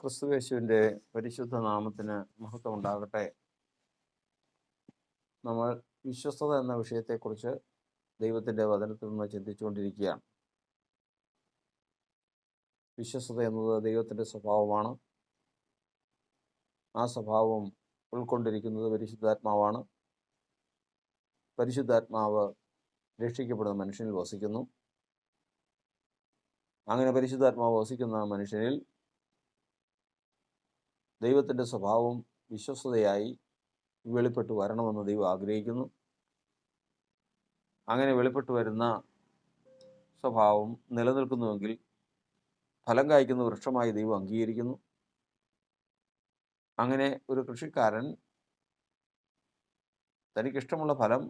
ക്രിസ്തുവേശുവിന്റെ പരിശുദ്ധ നാമത്തിന് മഹത്വം ഉണ്ടാകട്ടെ നമ്മൾ വിശ്വസ്തത എന്ന വിഷയത്തെക്കുറിച്ച് ദൈവത്തിന്റെ വചനത്തിൽ നിന്ന് ചിന്തിച്ചുകൊണ്ടിരിക്കുകയാണ്. വിശ്വസ്തത എന്നത് ദൈവത്തിന്റെ സ്വഭാവമാണ്. ആ സ്വഭാവം ഉൾക്കൊണ്ടിരിക്കുന്നത് പരിശുദ്ധാത്മാവാണ്. പരിശുദ്ധാത്മാവ് രക്ഷിക്കപ്പെടുന്ന മനുഷ്യനിൽ വസിക്കുന്നു. അങ്ങനെ പരിശുദ്ധാത്മാവ് വസിക്കുന്ന മനുഷ്യനിൽ ദൈവത്തിന്റെ സ്വഭാവം വിശ്വസ്തയായി വെളിപ്പെട്ട് വരണമെന്ന് ദൈവം ആഗ്രഹിക്കുന്നു. അങ്ങനെ വെളിപ്പെട്ട് വരുന്ന സ്വഭാവം നിലനിൽക്കുന്നുവെങ്കിൽ ഫലം കായ്ക്കുന്ന വൃക്ഷമായി ദൈവം അംഗീകരിക്കുന്നു. അങ്ങനെ ഒരു കൃഷിക്കാരൻ തനിക്കിഷ്ടമുള്ള ഫലം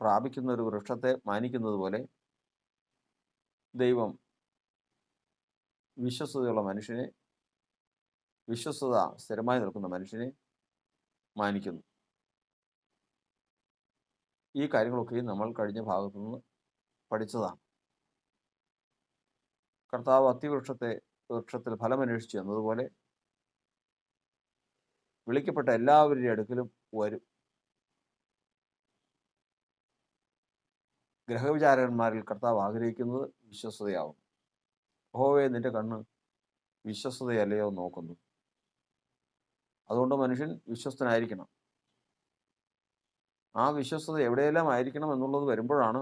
പ്രാപിക്കുന്ന ഒരു വൃക്ഷത്തെ മാനിക്കുന്നത് പോലെ ദൈവം വിശ്വസ്തയുള്ള മനുഷ്യനെ വിശ്വസ്തത സ്ഥിരമായി നിൽക്കുന്ന മനുഷ്യനെ മാനിക്കുന്നു. ഈ കാര്യങ്ങളൊക്കെയും നമ്മൾ കഴിഞ്ഞ ഭാഗത്തു നിന്ന് പഠിച്ചതാണ്. കർത്താവ് അത്തിവൃക്ഷത്തെ വൃക്ഷത്തിൽ ഫലമന്വേഷിച്ചു എന്നതുപോലെ വിളിക്കപ്പെട്ട എല്ലാവരുടെ അടുക്കലും വരും. ഗ്രഹവിചാരകന്മാരിൽ കർത്താവ് ആഗ്രഹിക്കുന്നത് വിശ്വസ്തയാവും ഹോവേ നിന്റെ കണ്ണ് വിശ്വസ്തയല്ലയോ നോക്കുന്നു. അതുകൊണ്ട് മനുഷ്യൻ വിശ്വസ്തനായിരിക്കണം. ആ വിശ്വസ്തത എവിടെയെല്ലാം ആയിരിക്കണം എന്നുള്ളത് വരുമ്പോഴാണ്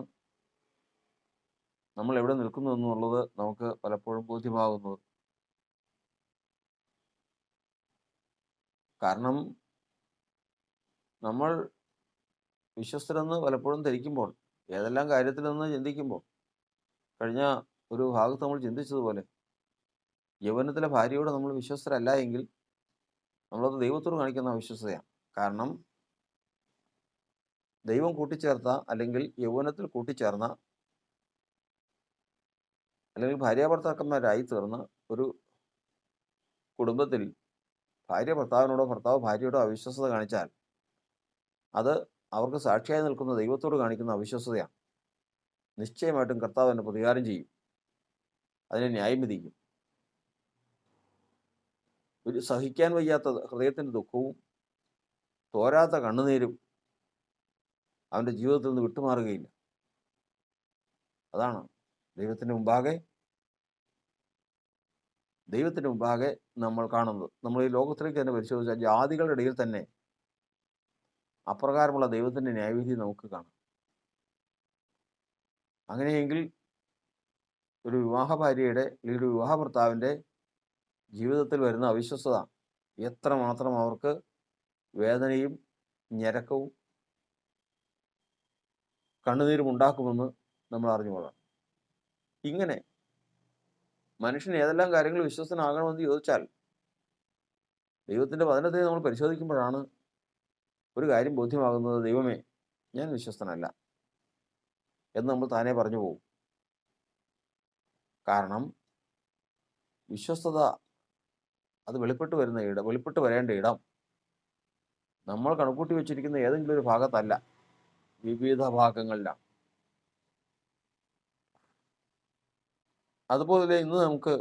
നമ്മൾ എവിടെ നിൽക്കുന്നു എന്നുള്ളത് നമുക്ക് പലപ്പോഴും ബോധ്യമാകുന്നത്. കാരണം നമ്മൾ വിശ്വസ്തരെന്ന് പലപ്പോഴും ധരിക്കുമ്പോൾ ഏതെല്ലാം കാര്യത്തിലെന്ന് ചിന്തിക്കുമ്പോൾ കഴിഞ്ഞ ഒരു ഭാഗത്ത് നമ്മൾ ചിന്തിച്ചതുപോലെ യൗവനത്തിലെ ഭാര്യയോട് നമ്മൾ വിശ്വസ്തരല്ല എങ്കിൽ നമ്മളത് ദൈവത്തോട് കാണിക്കുന്ന അവിശ്വസതയാണ് കാരണം ദൈവം കൂട്ടിച്ചേർത്ത അല്ലെങ്കിൽ യൗവനത്തിൽ കൂട്ടിച്ചേർന്ന അല്ലെങ്കിൽ ഭാര്യാഭർത്താക്കന്മാരായി തീർന്ന ഒരു കുടുംബത്തിൽ ഭാര്യ ഭർത്താവിനോടോ ഭർത്താവ് ഭാര്യയോടോ അവിശ്വസത കാണിച്ചാൽ അത് അവർക്ക് സാക്ഷിയായി നിൽക്കുന്ന ദൈവത്തോട് കാണിക്കുന്ന അവിശ്വസതയാണ്. നിശ്ചയമായിട്ടും കർത്താവ് തന്നെ പ്രതികാരം ചെയ്യും. അതിനെ ന്യായം വിധിക്കും ഒരു സഹിക്കാൻ വയ്യാത്ത ഹൃദയത്തിന്റെ ദുഃഖവും തോരാത്ത കണ്ണുനീരും അവന്റെ ജീവിതത്തിൽ നിന്ന് വിട്ടുമാറുകയില്ല. അതാണ് ദൈവത്തിന്റെ മുമ്പാകെ ദൈവത്തിന്റെ മുമ്പാകെ നമ്മൾ കാണുന്നത്. നമ്മൾ ഈ ലോകത്തിലേക്ക് തന്നെ പരിശോധിച്ചാൽ ജാതികളുടെ ഇടയിൽ തന്നെ അപ്രകാരമുള്ള ദൈവത്തിന്റെ ന്യായവിധി നമുക്ക് കാണാം. അങ്ങനെയെങ്കിൽ ഒരു വിവാഹ ഭാര്യയുടെ അല്ലെങ്കിൽ ഒരു വിവാഹ ഭർത്താവിന്റെ ജീവിതത്തിൽ വരുന്ന അവിശ്വസത എത്രമാത്രം അവർക്ക് വേദനയും ഞരക്കവും കണ്ണുനീരും ഉണ്ടാക്കുമെന്ന് നമ്മൾ അറിഞ്ഞുകൊള്ളാം ഇങ്ങനെ മനുഷ്യൻ ഏതെല്ലാം കാര്യങ്ങൾ വിശ്വസനാകണമെന്ന് ചോദിച്ചാൽ ദൈവത്തിന്റെ വചനത്തെ നമ്മൾ പരിശോധിക്കുമ്പോഴാണ് ഒരു കാര്യം ബോധ്യമാകുന്നത് ദൈവമേ ഞാൻ വിശ്വസ്തനല്ല എന്ന് നമ്മൾ താനേ പറഞ്ഞു പോകും കാരണം വിശ്വസ്തത അത് വെളിപ്പെട്ട് വരുന്ന ഇടം വെളിപ്പെട്ട് വരേണ്ട ഇടം നമ്മൾ കണക്കൂട്ടി വെച്ചിരിക്കുന്ന ഏതെങ്കിലും ഒരു ഭാഗത്തല്ല. വിവിധ ഭാഗങ്ങളിലാണ്. അതുപോലെ ഇന്ന് നമുക്ക്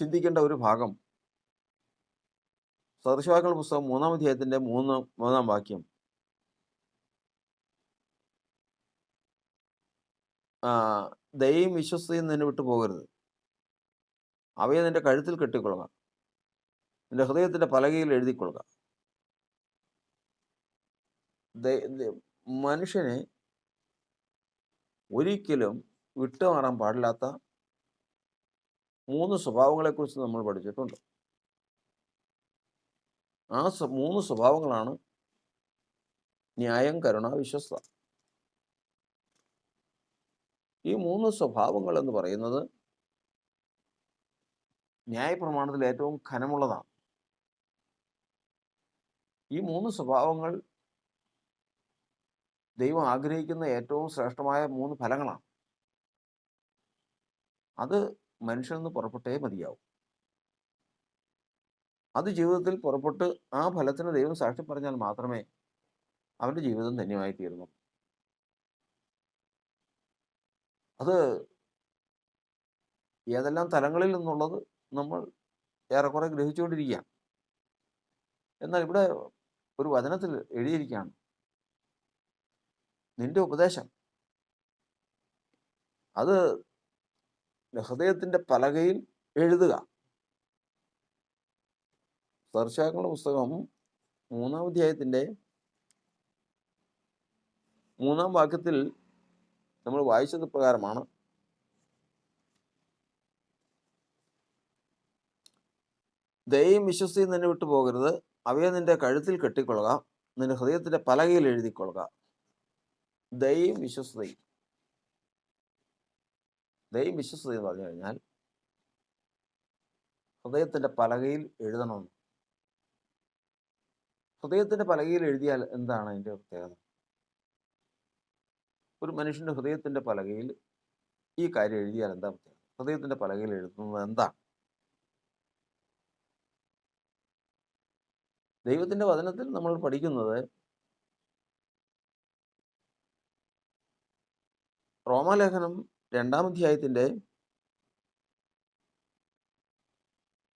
ചിന്തിക്കേണ്ട ഒരു ഭാഗം സദൃശവാക്കൾ പുസ്തകം മൂന്നാം അധ്യായത്തിന്റെ മൂന്ന് മൂന്നാം വാക്യം. ദൈവം വിശ്വസ്തയും നിന്നെ വിട്ടു പോകരുത് അവയെ നിന്റെ കഴുത്തിൽ കെട്ടിക്കൊള്ളുക. നിന്റെ ഹൃദയത്തിന്റെ പലകയിൽ എഴുതിക്കൊള്ളുക. മനുഷ്യനെ ഒരിക്കലും വിട്ടുമാറാൻ പാടില്ലാത്ത മൂന്ന് സ്വഭാവങ്ങളെക്കുറിച്ച് നമ്മൾ പഠിച്ചിട്ടുണ്ട്. ആ മൂന്ന് സ്വഭാവങ്ങളാണ് ന്യായം കരുണ വിശ്വസ്ത ഈ മൂന്ന് സ്വഭാവങ്ങൾ എന്ന് പറയുന്നത് ന്യായപ്രമാണത്തിൽ ഏറ്റവും ഖനമുള്ളതാണ് ഈ മൂന്ന് സ്വഭാവങ്ങൾ ദൈവം ആഗ്രഹിക്കുന്ന ഏറ്റവും ശ്രേഷ്ഠമായ മൂന്ന് ഫലങ്ങളാണ്. അത് മനുഷ്യനിൽ നിന്ന് പുറപ്പെട്ടേ മതിയാവും. അത് ജീവിതത്തിൽ പുറപ്പെട്ട് ആ ഫലത്തിന് ദൈവം സാക്ഷി പറഞ്ഞാൽ മാത്രമേ അവന്റെ ജീവിതം ധന്യമായി തീരുന്നു അത് ഏതെല്ലാം തലങ്ങളിൽ നിന്നുള്ളത് നമ്മൾ ഏറെക്കുറെ ഗ്രഹിച്ചുകൊണ്ടിരിക്കുകയാണ്. എന്നാൽ ഇവിടെ ഒരു വചനത്തിൽ എഴുതിയിരിക്കുകയാണ്. നിന്റെ ഉപദേശം അത് ഹൃദയത്തിന്റെ പലകയിൽ എഴുതുക. സർശാക്കളുടെ പുസ്തകം മൂന്നാം അധ്യായത്തിന്റെ മൂന്നാം വാക്യത്തിൽ നമ്മൾ വായിച്ചത് പ്രകാരമാണ് ദയയും വിശ്വസിയും നിന്നെ വിട്ടു പോകരുത്. അവയെ നിന്റെ കഴുത്തിൽ കെട്ടിക്കൊള്ളുക. നിന്റെ ഹൃദയത്തിന്റെ പലകയിൽ എഴുതിക്കൊള്ളുക. വിശ്വസത ദയയും വിശ്വസത എന്ന് പറഞ്ഞു കഴിഞ്ഞാൽ ഹൃദയത്തിന്റെ പലകയിൽ എഴുതണം. ഹൃദയത്തിന്റെ പലകയിൽ എഴുതിയാൽ എന്താണ് അതിന്റെ പ്രത്യേകത? ഒരു മനുഷ്യന്റെ ഹൃദയത്തിന്റെ പലകയിൽ ഈ കാര്യം എഴുതിയാൽ എന്താ പ്രത്യേകത? ഹൃദയത്തിന്റെ പലകയിൽ എഴുതുന്നത് എന്താണ്? ദൈവത്തിന്റെ വചനത്തിൽ നമ്മൾ പഠിക്കുന്നത് റോമാലേഖനം രണ്ടാം അധ്യായത്തിന്റെ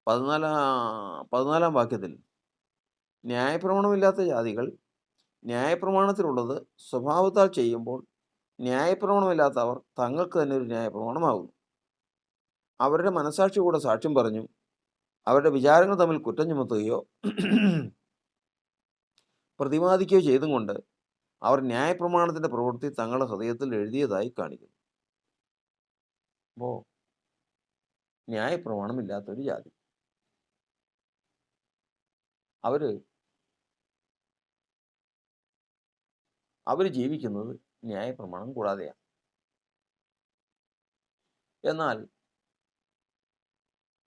പതിനാലാം പതിനാലാം വാക്യത്തിൽ ന്യായപ്രമാണമില്ലാത്ത ജാതികൾ ന്യായപ്രമാണത്തിലുള്ളത് സ്വഭാവത്താൽ ചെയ്യുമ്പോൾ ന്യായപ്രമാണമില്ലാത്തവർ തങ്ങൾക്ക് തന്നെ ഒരു ന്യായപ്രമാണമാകുന്നു. അവരുടെ മനസാക്ഷി കൂടെ സാക്ഷ്യം പറഞ്ഞു അവരുടെ വിചാരങ്ങൾ തമ്മിൽ കുറ്റം ചുമത്തുകയോ പ്രതിപാദിക്കുകയോ ചെയ്തും കൊണ്ട് അവർ ന്യായപ്രമാണത്തിന്റെ പ്രവൃത്തി തങ്ങളുടെ ഹൃദയത്തിൽ എഴുതിയതായി കാണിക്കുന്നു. അപ്പോ ന്യായപ്രമാണമില്ലാത്തൊരു ജാതി. അവർ അവർ ജീവിക്കുന്നത് ന്യായപ്രമാണം കൂടാതെയാണ്. എന്നാൽ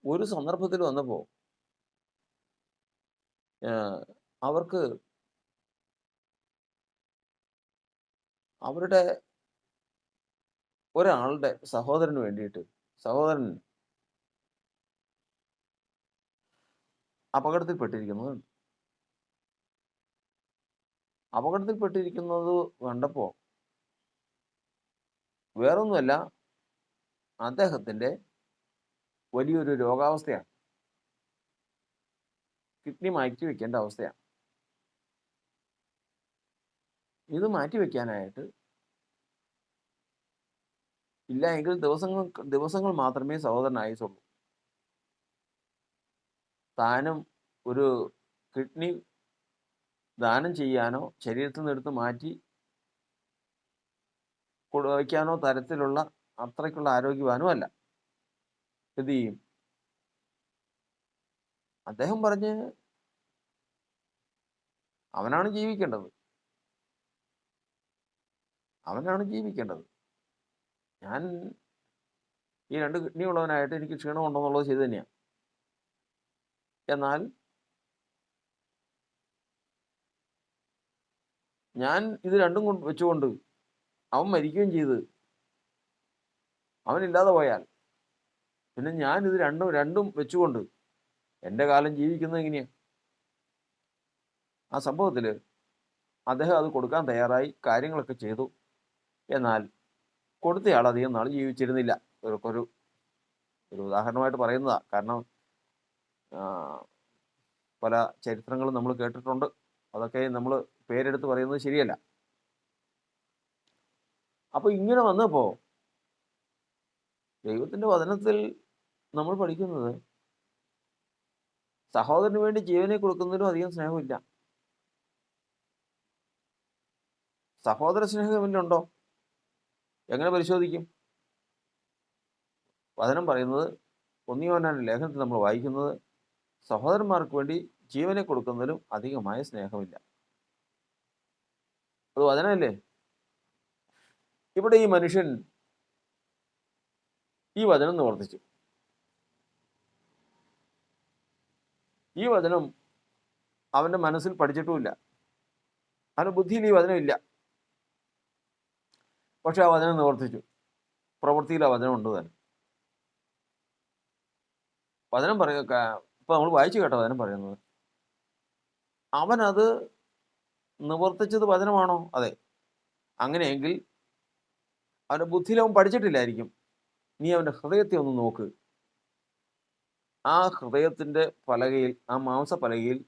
ഒരു സന്ദർഭത്തിൽ വന്നപ്പോൾ അവർക്ക് അവരുടെ ഒരാളുടെ സഹോദരന് വേണ്ടിയിട്ട് സഹോദരൻ അപകടത്തിൽപ്പെട്ടിരിക്കുന്നത് അപകടത്തിൽപ്പെട്ടിരിക്കുന്നത് കണ്ടപ്പോൾ വേറൊന്നുമല്ല അദ്ദേഹത്തിന്റെ വലിയൊരു രോഗാവസ്ഥയാണ്. കിഡ്നി മാറ്റി വെക്കേണ്ട അവസ്ഥയാണ്. ഇത് മാറ്റി വെക്കാനായിട്ട് ഇല്ല എങ്കിൽ ദിവസങ്ങൾ ദിവസങ്ങൾ മാത്രമേ സഹോദരൻ താനും ഒരു കിഡ്നി ദാനം ചെയ്യാനോ ശരീരത്തിൽ നിന്നെടുത്ത് മാറ്റി വയ്ക്കാനോ തരത്തിലുള്ള അത്രയ്ക്കുള്ള ആരോഗ്യവാനും അല്ല. എന്ത് ചെയ്യും? അദ്ദേഹം പറഞ്ഞ് അവനാണ് ജീവിക്കേണ്ടത്. അവനാണ് ജീവിക്കേണ്ടത്. ഞാൻ ഈ രണ്ട് കിഡ്നി ഉള്ളവനായിട്ട് എനിക്ക് ക്ഷീണം ഉണ്ടെന്നുള്ളത് ശരി തന്നെയാണ് എന്നാൽ ഞാൻ ഇത് രണ്ടും കൊണ്ട് വെച്ചുകൊണ്ട് അവൻ മരിക്കുകയും ചെയ്ത് അവനില്ലാതെ പോയാൽ പിന്നെ ഞാൻ ഇത് രണ്ടും രണ്ടും വെച്ചുകൊണ്ട് എന്റെ കാലം ജീവിക്കുന്നത് എങ്ങനെയാണ് ആ സംഭവത്തിൽ അദ്ദേഹം അത് കൊടുക്കാൻ തയ്യാറായി കാര്യങ്ങളൊക്കെ ചെയ്തു. എന്നാൽ കൊടുത്തയാൾ അധികം നാൾ ജീവിച്ചിരുന്നില്ല. ഒരു ഒരു ഉദാഹരണമായിട്ട് പറയുന്നതാണ് കാരണം പല ചരിത്രങ്ങളും നമ്മൾ കേട്ടിട്ടുണ്ട്. അതൊക്കെ നമ്മൾ പേരെടുത്ത് പറയുന്നത് ശരിയല്ല. അപ്പോൾ ഇങ്ങനെ വന്നപ്പോൾ ദൈവത്തിന്റെ വചനത്തിൽ നമ്മൾ പഠിക്കുന്നത് സഹോദരന് വേണ്ടി ജീവനെ കൊടുക്കുന്നതിനും അധികം സ്നേഹമില്ല. സഹോദര സ്നേഹം സ്നേഹമില്ലുണ്ടോ എങ്ങനെ പരിശോധിക്കും? വചനം പറയുന്നത് ഒന്നിയോനാണ് ലേഖനത്തിൽ നമ്മൾ വായിക്കുന്നത് സഹോദരന്മാർക്ക് വേണ്ടി ജീവനെ കൊടുക്കുന്നതിലും അധികമായ സ്നേഹമില്ല. അത് വചനമല്ലേ? ഇവിടെ ഈ മനുഷ്യൻ ഈ വചനം നിവർത്തിച്ചു. ഈ വചനം അവന്റെ മനസ്സിൽ പഠിച്ചിട്ടുമില്ല. അവന്റെ ബുദ്ധിയിൽ ഈ വചനമില്ല പക്ഷെ ആ വചനം നിവർത്തിച്ചു. പ്രവൃത്തിയിൽ ആ വചനം ഉണ്ട് തന്നെ. വചനം പറയുക ഇപ്പം നമ്മൾ വായിച്ചു കേട്ടോ വചനം പറയുന്നത്. അവനത് നിവർത്തിച്ചത് വചനമാണോ? അതെ. അങ്ങനെയെങ്കിൽ അവന്റെ ബുദ്ധിയിൽ അവൻ പഠിച്ചിട്ടില്ലായിരിക്കും. നീ അവന്റെ ഹൃദയത്തെ ഒന്ന് നോക്ക്. ആ ഹൃദയത്തിന്റെ പലകയിൽ ആ മാംസ പലകയിൽ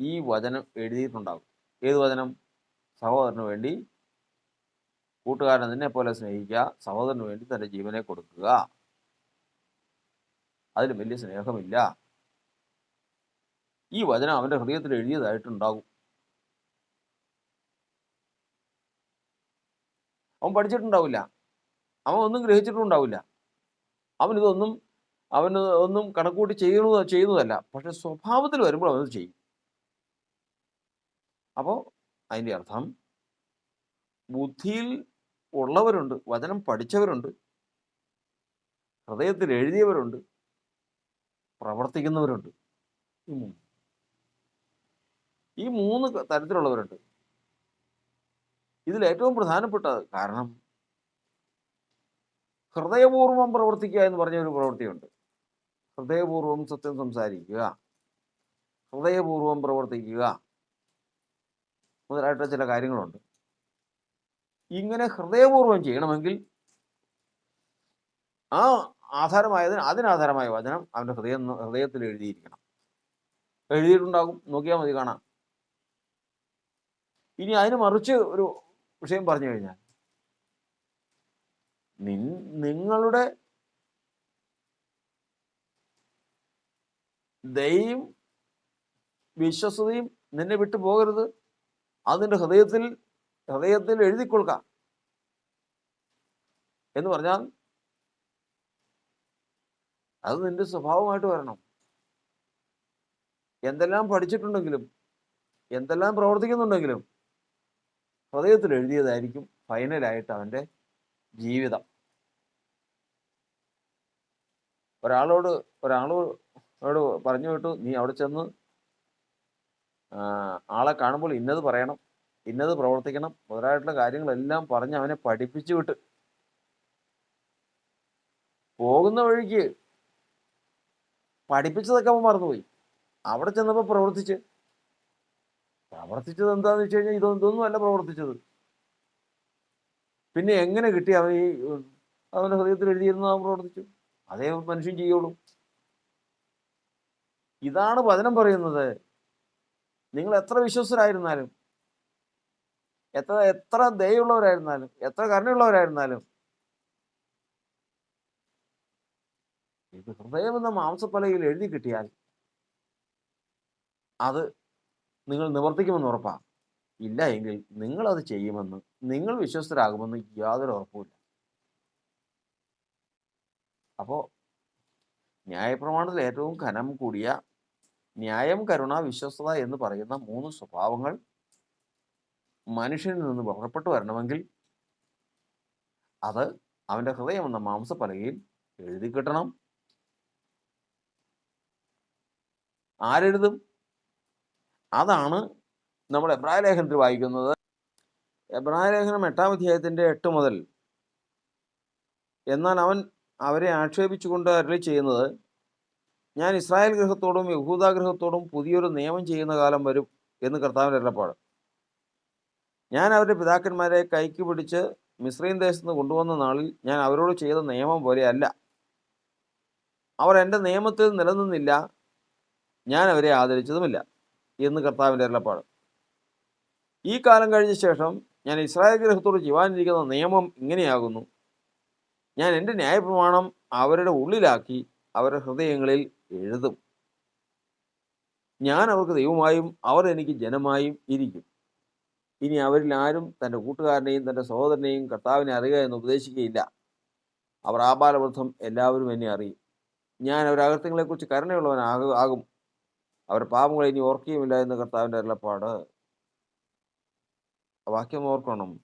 ഈ വചനം എഴുതിയിട്ടുണ്ടാകും. ഏത് വചനം? സഹോദരന് വേണ്ടി കൂട്ടുകാരനെ നിന്നെ പോലെ സ്നേഹിക്കുക സഹോദരന് വേണ്ടി തന്റെ ജീവനെ കൊടുക്കുക. അതിൽ വലിയ സ്നേഹമില്ല. ഈ വചനം അവന്റെ ഹൃദയത്തിൽ എഴുതിയതായിട്ടുണ്ടാകും. അവൻ പഠിച്ചിട്ടുണ്ടാവില്ല. അവൻ ഒന്നും ഗ്രഹിച്ചിട്ടുണ്ടാവില്ല. അവനിതൊന്നും അവന് ഒന്നും കണക്കൂട്ടി ചെയ്യുന്നത് ചെയ്യുന്നതല്ല. പക്ഷെ സ്വഭാവത്തിൽ വരുമ്പോൾ അവനത് ചെയ്യും. അപ്പോൾ അതിന്റെ അർത്ഥം ബുദ്ധിയിൽ ഉള്ളവരുണ്ട് വചനം പഠിച്ചവരുണ്ട് ഹൃദയത്തിൽ എഴുതിയവരുണ്ട് പ്രവർത്തിക്കുന്നവരുണ്ട്. ഈ മൂന്ന്. ഈ മൂന്ന് തരത്തിലുള്ളവരുണ്ട്. ഇതിൽ ഏറ്റവും പ്രധാനപ്പെട്ടത് കാരണം ഹൃദയപൂർവം പ്രവർത്തിക്കുക എന്ന് പറഞ്ഞ ഒരു പ്രവൃത്തിയുണ്ട്. ഹൃദയപൂർവം സത്യം സംസാരിക്കുക. ഹൃദയപൂർവം പ്രവർത്തിക്കുക. മുതലായിട്ട് ചില കാര്യങ്ങളുണ്ട്. ഇങ്ങനെ ഹൃദയപൂർവം ചെയ്യണമെങ്കിൽ ആ ആധാരമായതിന് അതിനാധാരമായ വചനം അവന്റെ ഹൃദയം ഹൃദയത്തിൽ എഴുതിയിരിക്കണം. എഴുതിയിട്ടുണ്ടാകും. നോക്കിയാൽ മതി കാണാം. ഇനി അതിന് മറിച്ച് ഒരു വിഷയം പറഞ്ഞു കഴിഞ്ഞാൽ നിൻ നിങ്ങളുടെ ദയും വിശ്വസതയും നിന്നെ വിട്ടു പോകരുത് അതിന്റെ ഹൃദയത്തിൽ ഹൃദയത്തിൽ എഴുതിക്കൊള്ളുക. എന്ന് പറഞ്ഞാൽ അത് നിന്റെ സ്വഭാവമായിട്ട് വരണം. എന്തെല്ലാം പഠിച്ചിട്ടുണ്ടെങ്കിലും എന്തെല്ലാം പ്രവർത്തിക്കുന്നുണ്ടെങ്കിലും ഹൃദയത്തിൽ എഴുതിയതായിരിക്കും ഫൈനലായിട്ട് അവന്റെ ജീവിതം. ഒരാളോട് ഒരാളോട് പറഞ്ഞു വിട്ടു നീ അവിടെ ചെന്ന് ആളെ കാണുമ്പോൾ ഇന്നത് പറയണം. ഇന്നത് പ്രവർത്തിക്കണം. മുതലായിട്ടുള്ള കാര്യങ്ങളെല്ലാം പറഞ്ഞ് അവനെ പഠിപ്പിച്ചു വിട്ട്. പോകുന്ന വഴിക്ക് പഠിപ്പിച്ചതൊക്കെ അവൻ മറന്നുപോയി. അവിടെ ചെന്നപ്പോൾ പ്രവർത്തിച്ച്. പ്രവർത്തിച്ചത് എന്താന്ന് വെച്ച് കഴിഞ്ഞാൽ ഇതൊന്നും അല്ല പ്രവർത്തിച്ചത്. പിന്നെ എങ്ങനെ കിട്ടി അവൻ ഈ അവന്റെ ഹൃദയത്തിൽ എഴുതിയിരുന്നു അവൻ പ്രവർത്തിച്ചു? അതേ മനുഷ്യൻ ചെയ്യുള്ളൂ. ഇതാണ് വചനം പറയുന്നത്. നിങ്ങൾ എത്ര വിശ്വസ്തരായിരുന്നാലും എത്ര എത്ര ദയുള്ളവരായിരുന്നാലും എത്ര കരുണയുള്ളവരായിരുന്നാലും. ഇത് ഹൃദയം എന്ന മാംസപ്പലകയിൽ എഴുതി കിട്ടിയാൽ അത് നിങ്ങൾ നിവർത്തിക്കുമെന്ന് ഉറപ്പാ. ഇല്ല എങ്കിൽ നിങ്ങൾ അത് ചെയ്യുമെന്ന് നിങ്ങൾ വിശ്വസ്തരാകുമെന്ന് യാതൊരു ഉറപ്പുമില്ല. അപ്പോൾ ന്യായപ്രമാണത്തിൽ ഏറ്റവും ഘനം കൂടിയ ന്യായം കരുണ വിശ്വസ്തത എന്ന് പറയുന്ന മൂന്ന് സ്വഭാവങ്ങൾ മനുഷ്യനിൽ നിന്ന് പുറപ്പെട്ടു വരണമെങ്കിൽ അത് അവന്റെ ഹൃദയം എന്ന മാംസപ്പലകയിൽ എഴുതി കിട്ടണം. ആരെഴുതും? അതാണ് നമ്മൾ എബ്രായ ലേഖനത്തിൽ വായിക്കുന്നത്. എബ്രായ ലേഖനം എട്ടാം അധ്യായത്തിന്റെ എട്ട് മുതൽ. എന്നാൽ അവൻ അവരെ ആക്ഷേപിച്ചുകൊണ്ട് അരളി ചെയ്യുന്നത് ഞാൻ ഇസ്രായേൽ ഗൃഹത്തോടും യഹൂദാഗ്രഹത്തോടും പുതിയൊരു നിയമം ചെയ്യുന്ന കാലം വരും എന്ന് കർത്താവിന്റെ അരുളപ്പാട്. ഞാൻ അവരുടെ പിതാക്കന്മാരെ കൈക്ക് പിടിച്ച് മിശ്രീം ദേശത്ത് നിന്ന് കൊണ്ടുവന്ന നാളിൽ ഞാൻ അവരോട് ചെയ്ത നിയമം പോലെയല്ല. അവർ എന്റെ നിയമത്തിൽ നിലനിന്നില്ല. ഞാൻ അവരെ ആദരിച്ചതുമില്ല എന്ന് കർത്താവിന്റെ അരുളപ്പാട്. ഈ കാലം കഴിഞ്ഞ ശേഷം ഞാൻ ഇസ്രായേൽ ഗ്രഹത്തോട് ചെയ്യുവാനിരിക്കുന്ന നിയമം ഇങ്ങനെയാകുന്നു. ഞാൻ എന്റെ ന്യായപ്രമാണം അവരുടെ ഉള്ളിലാക്കി അവരുടെ ഹൃദയങ്ങളിൽ എഴുതും. ഞാൻ അവർക്ക് ദൈവമായും അവർ എനിക്ക് ജനമായും ഇരിക്കും. ഇനി അവരിൽ ആരും തന്റെ കൂട്ടുകാരനെയും തന്റെ സഹോദരനെയും കർത്താവിനെ അറിയുക എന്ന് ഉപദേശിക്കുകയില്ല. അവർ ആപാലവൃദ്ധം എല്ലാവരും എന്നെ അറിയും. ഞാൻ അവരുടെ അകൃത്യങ്ങളെക്കുറിച്ച് കരുണയുള്ളവനാകും ആകും. അവർ പാപങ്ങളെ ഇനി ഓർക്കുകയുമില്ല എന്ന് കർത്താവിന്റെ അരുളപ്പാട്. വാക്യം ഓർക്കണം.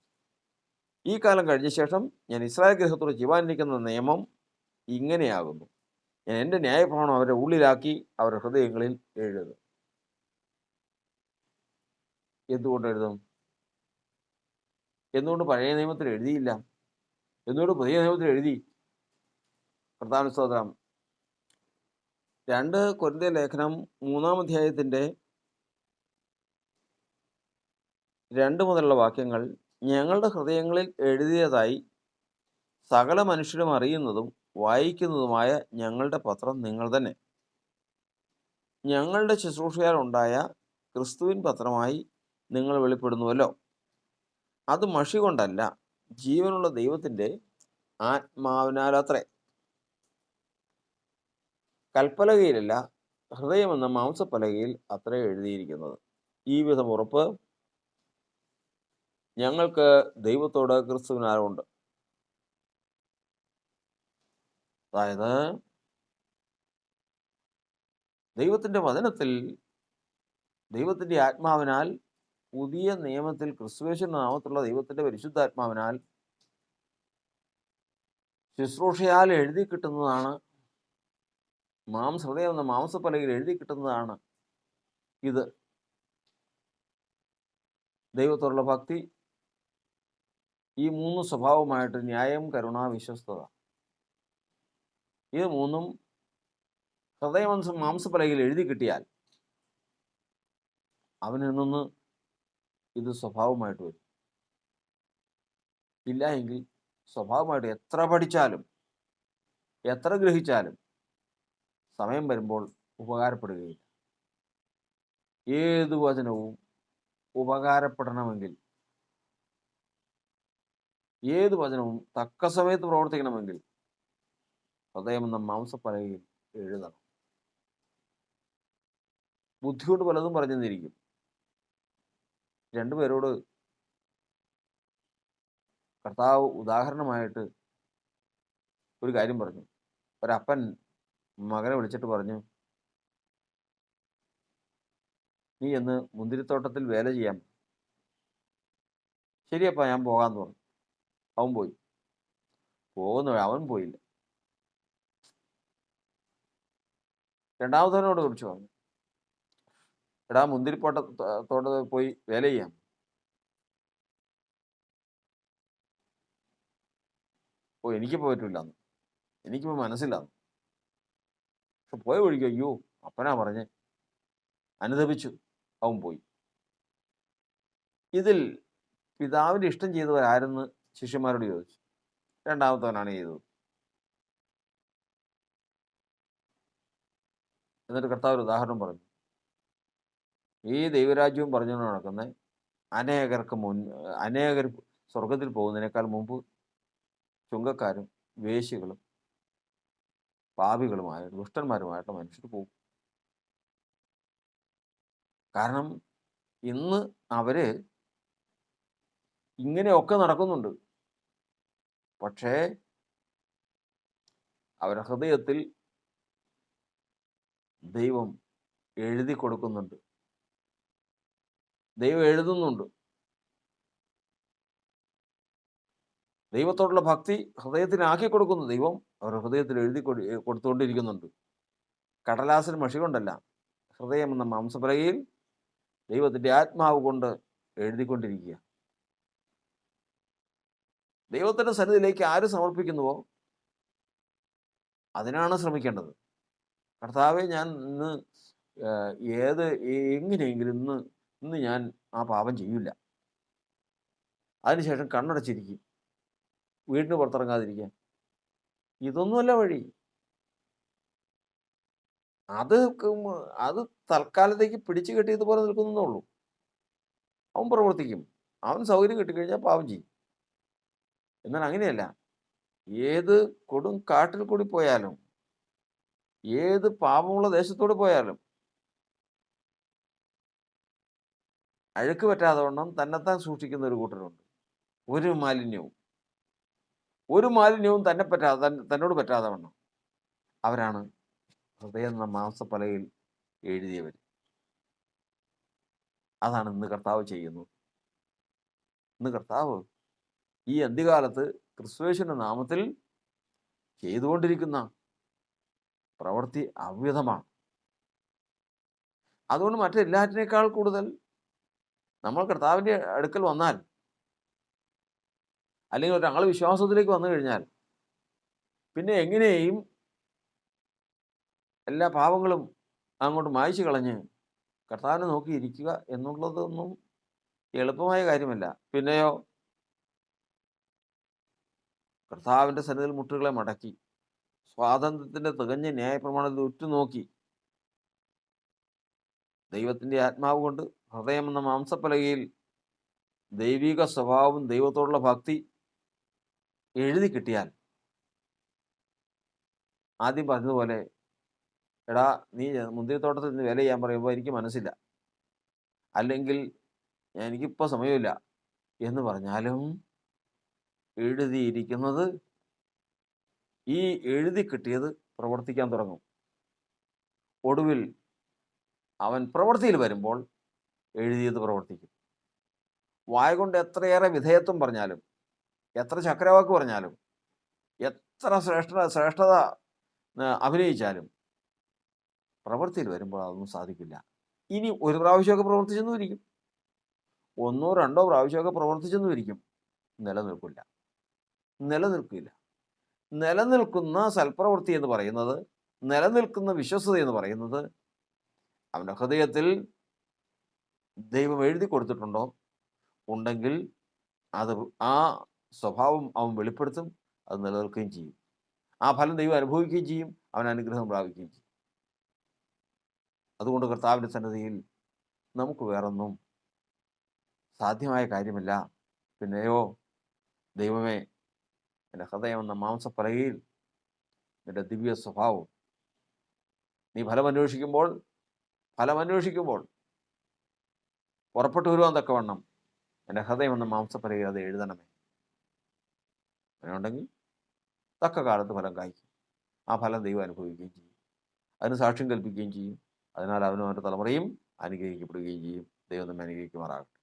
ഈ കാലം കഴിഞ്ഞ ശേഷം ഞാൻ ഇസ്രായേൽ ഗൃഹത്തോട് ജീവാനിരിക്കുന്ന നിയമം ഇങ്ങനെയാകുന്നു. ഞാൻ എന്റെ ന്യായപ്രമാണം അവരെ ഉള്ളിലാക്കി അവരുടെ ഹൃദയങ്ങളിൽ എഴുതും എന്തുകൊണ്ട് എഴുതും? എന്തുകൊണ്ട് പഴയ നിയമത്തിൽ എഴുതിയില്ല? എന്തുകൊണ്ട് പുതിയ നിയമത്തിൽ എഴുതി? പ്രധാന സ്തോത്രം. രണ്ട് കൊരിന്ത ലേഖനം മൂന്നാം അധ്യായത്തിന്റെ രണ്ട് മുതലുള്ള വാക്യങ്ങൾ ഞങ്ങളുടെ ഹൃദയങ്ങളിൽ എഴുതിയതായി സകല മനുഷ്യരും അറിയുന്നതും വായിക്കുന്നതുമായ ഞങ്ങളുടെ പത്രം നിങ്ങൾ തന്നെ. ഞങ്ങളുടെ ശുശ്രൂഷയാൽ ഉണ്ടായ ക്രിസ്തുവിൻ പത്രമായി നിങ്ങൾ വെളിപ്പെടുന്നുവല്ലോ. അത് മഷി കൊണ്ടല്ല ജീവനുള്ള ദൈവത്തിന്റെ ആത്മാവിനാലത്രേ. കൽപ്പലകയിലല്ല ഹൃദയമെന്ന മാംസപ്പലകയിൽ അത്ര എഴുതിയിരിക്കുന്നത്. ഈ വിധം ഉറപ്പ് ഞങ്ങൾക്ക് ദൈവത്തോട് ക്രിസ്തുവിനാരമുണ്ട് അതായത് ദൈവത്തിന്റെ വചനത്തിൽ ദൈവത്തിന്റെ ആത്മാവിനാൽ പുതിയ നിയമത്തിൽ ക്രിസ്തുവേശന്റെ നാമത്തിലുള്ള ദൈവത്തിന്റെ പരിശുദ്ധാത്മാവിനാൽ ശുശ്രൂഷയാൽ എഴുതി കിട്ടുന്നതാണ്. മാംസ ഹൃദയം എന്ന മാംസപ്പലകയിൽ എഴുതി കിട്ടുന്നതാണ് ഇത്. ദൈവത്തോടുള്ള ഭക്തി ഈ മൂന്ന് സ്വഭാവമായിട്ട് ന്യായം കരുണ വിശ്വസ്തത. ഇത് മൂന്നും ഹൃദയമംസ മാംസപ്പലകയിൽ എഴുതി കിട്ടിയാൽ അവനിൽ നിന്ന് ഇത് സ്വഭാവമായിട്ട് വരും. ഇല്ല എങ്കിൽ സ്വഭാവമായിട്ട് എത്ര പഠിച്ചാലും എത്ര ഗ്രഹിച്ചാലും സമയം വരുമ്പോൾ ഉപകാരപ്പെടുകയില്ല. ഏത് വചനവും ഉപകാരപ്പെടണമെങ്കിൽ ഏത് വചനവും തക്ക സമയത്ത് പ്രവർത്തിക്കണമെങ്കിൽ ഹൃദയം എന്ന മാംസപ്പലകയിൽ എഴുതണം. ബുദ്ധിയോട് പലതും പറഞ്ഞെന്നിരിക്കും. രണ്ടുപേരോട് കർത്താവ് ഉദാഹരണമായിട്ട് ഒരു കാര്യം പറഞ്ഞു. ഒരപ്പൻ മകനെ വിളിച്ചിട്ട് പറഞ്ഞു നീ എന്ന് മുന്തിരിത്തോട്ടത്തിൽ വേല ചെയ്യാം. ശരിയപ്പ ഞാൻ പോകാൻ പറഞ്ഞു. അവൻ പോയി. പോകുന്ന അവൻ പോയില്ല. രണ്ടാമത്തവനോട് കുറിച്ച് പറഞ്ഞു എടാ മുന്തിരിപ്പോട്ട തോട്ടത്തിൽ പോയി വേല ചെയ്യാം. ഓ എനിക്കിപ്പോൾ പറ്റില്ല അന്ന് എനിക്കിപ്പോൾ മനസ്സില്ല. അന്ന് പക്ഷെ പോയ വഴിക്ക് അയ്യോ അപ്പനാ പറഞ്ഞേ. അനുദപിച്ചു. അവൻ പോയി. ഇതിൽ പിതാവിന്റെ ഇഷ്ടം ചെയ്തവരാരെന്ന് ശിഷ്യന്മാരോട് ചോദിച്ചു. രണ്ടാമത്തവനാണ് ചെയ്തത്. എന്നിട്ട് കർത്താവ് ഒരു ഉദാഹരണം പറഞ്ഞു. ഈ ദൈവരാജ്യവും പറഞ്ഞുകൊണ്ട് നടക്കുന്ന അനേകർക്ക് മുൻ അനേകർ സ്വർഗത്തിൽ പോകുന്നതിനേക്കാൾ മുമ്പ് ചുങ്കക്കാരും വേശികളും പാപികളുമായ ദുഷ്ടന്മാരുമായിട്ട് മനുഷ്യർ പോകും. കാരണം ഇന്ന് അവർ ഇങ്ങനെയൊക്കെ നടക്കുന്നുണ്ട്. പക്ഷേ അവരുടെ ഹൃദയത്തിൽ ദൈവം എഴുതി കൊടുക്കുന്നുണ്ട് ദൈവം എഴുതുന്നുണ്ട്. ദൈവത്തോടുള്ള ഭക്തി ഹൃദയത്തിനാക്കി കൊടുക്കുന്നു. ദൈവം അവരുടെ ഹൃദയത്തിൽ എഴുതി കൊടുത്തുകൊണ്ടിരിക്കുന്നുണ്ട്. കടലാസിൽ മഷി കൊണ്ടല്ല ഹൃദയം എന്ന മാംസപ്രകയിൽ ദൈവത്തിന്റെ ആത്മാവ് കൊണ്ട് എഴുതിക്കൊണ്ടിരിക്കുക. ദൈവത്തിന്റെ സന്നിധിയിലേക്ക് ആര് സമർപ്പിക്കുന്നുവോ അതിനാണ് ശ്രമിക്കേണ്ടത്. കർത്താവെ ഞാൻ ഇന്ന് ഏത് എങ്ങനെയെങ്കിലും ഇന്ന് ഇന്ന് ഞാൻ ആ പാപം ചെയ്യില്ല അതിനുശേഷം കണ്ണടച്ചിരിക്കും. വീടിന് പുറത്തിറങ്ങാതിരിക്കാൻ. ഇതൊന്നുമല്ല വഴി. അത് അത് തൽക്കാലത്തേക്ക് പിടിച്ചു കെട്ടിയതുപോലെ നിൽക്കുന്നേ ഉള്ളൂ. അവൻ പ്രവർത്തിക്കും. അവൻ സൗകര്യം കിട്ടിക്കഴിഞ്ഞാൽ പാവം ചെയ്യും. എന്നാൽ അങ്ങനെയല്ല. ഏത് കൊടും കാട്ടിൽ കൂടി പോയാലും ഏത് പാപമുള്ള ദേശത്തോട് പോയാലും അഴുക്ക് പറ്റാതെ വണ്ണം തന്നെത്താൻ സൂക്ഷിക്കുന്ന ഒരു കൂട്ടരുണ്ട്. ഒരു മാലിന്യവും. ഒരു മാലിന്യവും തന്നെ പറ്റാതെ തന്നോട് പറ്റാതെ വണ്ണം. അവരാണ് ഹൃദയം എന്ന മാംസപ്പലയിൽ എഴുതിയവർ. അതാണ് ഇന്ന് കർത്താവ് ചെയ്യുന്നത്. ഇന്ന് കർത്താവ് ഈ അന്ത്യകാലത്ത് ക്രിസ്തുവേശന്റെ നാമത്തിൽ ചെയ്തുകൊണ്ടിരിക്കുന്ന പ്രവൃത്തി അവ്യതമാണ് അതുകൊണ്ട് മറ്റെല്ലാറ്റിനേക്കാൾ കൂടുതൽ നമ്മൾ കർത്താവിന്റെ അടുക്കൽ വന്നാൽ അല്ലെങ്കിൽ ഒരാൾ വിശ്വാസത്തിലേക്ക് വന്നു കഴിഞ്ഞാൽ പിന്നെ എങ്ങനെയും എല്ലാ പാവങ്ങളും അങ്ങോട്ട് മായ്ച്ചു കളഞ്ഞ് കർത്താവിനെ നോക്കി ഇരിക്കുക എന്നുള്ളതൊന്നും എളുപ്പമായ കാര്യമല്ല. പിന്നെയോ കർത്താവിന്റെ സന്നിധിയിൽ മുട്ടുകളെ മടക്കി സ്വാതന്ത്ര്യത്തിന്റെ തികഞ്ഞ ന്യായപ്രമാണത്തിൽ ഉറ്റുനോക്കി ദൈവത്തിന്റെ ആത്മാവ് കൊണ്ട് ഹൃദയം എന്ന മാംസപ്പലകയിൽ ദൈവിക സ്വഭാവവും ദൈവത്തോടുള്ള ഭക്തി എഴുതി കിട്ടിയാൽ ആദ്യം പറഞ്ഞതുപോലെ എടാ നീ മുന്തിരിത്തോട്ടത്തിൽ നിന്ന് വില ചെയ്യാൻ പറയുമ്പോൾ എനിക്ക് മനസ്സില്ല. അല്ലെങ്കിൽ എനിക്കിപ്പോൾ സമയമില്ല എന്ന് പറഞ്ഞാലും എഴുതിയിരിക്കുന്നത് ഈ എഴുതി കിട്ടിയത് പ്രവർത്തിക്കാൻ തുടങ്ങും. ഒടുവിൽ അവൻ പ്രവൃത്തിയിൽ വരുമ്പോൾ എഴുതിയത് പ്രവർത്തിക്കും. വായ കൊണ്ട് എത്രയേറെ വിധേയത്വം പറഞ്ഞാലും എത്ര ചക്രവാക്ക് പറഞ്ഞാലും എത്ര ശ്രേഷ്ഠ ശ്രേഷ്ഠത അഭിനയിച്ചാലും പ്രവൃത്തിയിൽ വരുമ്പോൾ അതൊന്നും സാധിക്കില്ല. ഇനി ഒരു പ്രാവശ്യമൊക്കെ പ്രവർത്തിച്ചെന്നും ഇരിക്കും ഒന്നോ രണ്ടോ പ്രാവശ്യമൊക്കെ പ്രവർത്തിച്ചെന്നും ഇരിക്കും നിലനിൽക്കില്ല. നിലനിൽക്കില്ല നിലനിൽക്കുന്ന സൽപ്രവൃത്തി എന്ന് പറയുന്നത് നിലനിൽക്കുന്ന വിശ്വസത എന്ന് പറയുന്നത് അവന്റെ ഹൃദയത്തിൽ ദൈവം എഴുതി കൊടുത്തിട്ടുണ്ടോ? ഉണ്ടെങ്കിൽ അത് ആ സ്വഭാവം അവൻ വെളിപ്പെടുത്തും അത് നിലനിൽക്കുകയും ചെയ്യും. ആ ഫലം ദൈവം അനുഭവിക്കുകയും ചെയ്യും അവൻ അനുഗ്രഹം പ്രാപിക്കുകയും ചെയ്യും. അതുകൊണ്ട് കർത്താവിന്റെ സന്നദ്ധിയിൽ നമുക്ക് വേറൊന്നും സാധ്യമായ കാര്യമില്ല. പിന്നെയോ ദൈവമേ എന്റെ ഹൃദയം എന്ന മാംസപ്പലകയിൽ നിന്റെ ദിവ്യ സ്വഭാവം. നീ ഫലമന്വേഷിക്കുമ്പോൾ ഫലമന്വേഷിക്കുമ്പോൾ പുറപ്പെട്ടു വരുവാൻ തക്കവണ്ണം എന്റെ ഹൃദയം എന്ന മാംസപ്പലകയിൽ എഴുതണമേ. അങ്ങനെയുണ്ടെങ്കിൽ തക്ക കാലത്ത് ഫലം കായ്ക്കും. ആ ഫലം ദൈവം അനുഭവിക്കുകയും ചെയ്യും. അതിന് സാക്ഷ്യം കൽപ്പിക്കുകയും ചെയ്യും. അതിനാൽ അവനും അവന്റെ തലമുറയും അനുഗ്രഹിക്കപ്പെടുകയും ചെയ്യും. ദൈവം നമ്മെ അനുഗ്രഹിക്കുമാറാകട്ടെ.